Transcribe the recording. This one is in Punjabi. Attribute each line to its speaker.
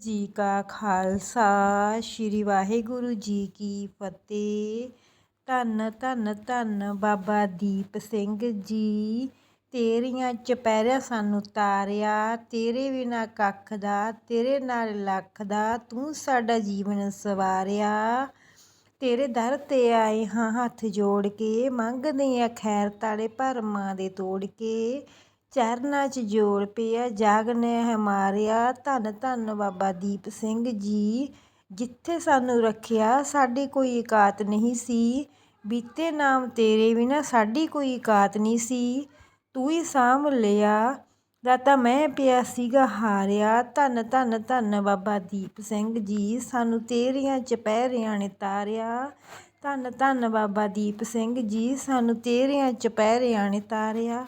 Speaker 1: ਜੀ ਕਾ ਖਾਲਸਾ, ਸ੍ਰੀ ਵਾਹਿਗੁਰੂ ਜੀ ਕੀ ਫਤਿਹ। ਧੰਨ ਧੰਨ ਧੰਨ ਬਾਬਾ ਦੀਪ ਸਿੰਘ ਜੀ। ਤੇਰੀਆਂ ਚਪੈਰਿਆ ਸਾਨੂੰ ਤਾਰਿਆ, ਤੇਰੇ ਬਿਨਾ ਕੱਖ ਦਾ, ਤੇਰੇ ਨਾਲ ਲੱਖ ਦਾ, ਤੂੰ ਸਾਡਾ ਜੀਵਨ ਸਵਾਰਿਆ। ਤੇਰੇ ਦਰ ਤੇ ਆਏ ਹਾਂ ਹੱਥ ਜੋੜ ਕੇ, ਮੰਗਦੇ ਆ ਖੈਰ ਤਾਲੇ ਭਰਮਾਂ ਦੇ ਤੋੜ ਕੇ। ਚਰਨਾਂ 'ਚ ਜੋੜ ਪਿਆ, ਜਗ ਨੇ ਹੈ ਮਾਰਿਆ। ਧੰਨ ਧੰਨ ਬਾਬਾ ਦੀਪ ਸਿੰਘ ਜੀ, ਜਿੱਥੇ ਸਾਨੂੰ ਰੱਖਿਆ, ਸਾਡੀ ਕੋਈ ਇਕਾਤ ਨਹੀਂ ਸੀ। ਬੀਤੇ ਨਾਮ ਤੇਰੇ ਬਿਨਾ ਸਾਡੀ ਕੋਈ ਇਕਾਤ ਨਹੀਂ ਸੀ। ਤੂੰ ਹੀ ਸਾਂਭ ਲਿਆ, ਦਾਤਾ ਮੈਂ ਪਿਆ ਸੀਗਾ ਹਾਰਿਆ। ਧੰਨ ਧੰਨ ਧੰਨ ਬਾਬਾ ਦੀਪ ਸਿੰਘ ਜੀ, ਸਾਨੂੰ ਤੇਰੀਆਂ ਚਪਹਿਰਿਆਂ ਨੇ ਤਾਰਿਆ। ਧੰਨ ਧੰਨ ਬਾਬਾ ਦੀਪ ਸਿੰਘ ਜੀ, ਸਾਨੂੰ ਤੇਰੀਆਂ ਚਪਹਿਰਿਆਂ ਨੇ ਤਾਰਿਆ।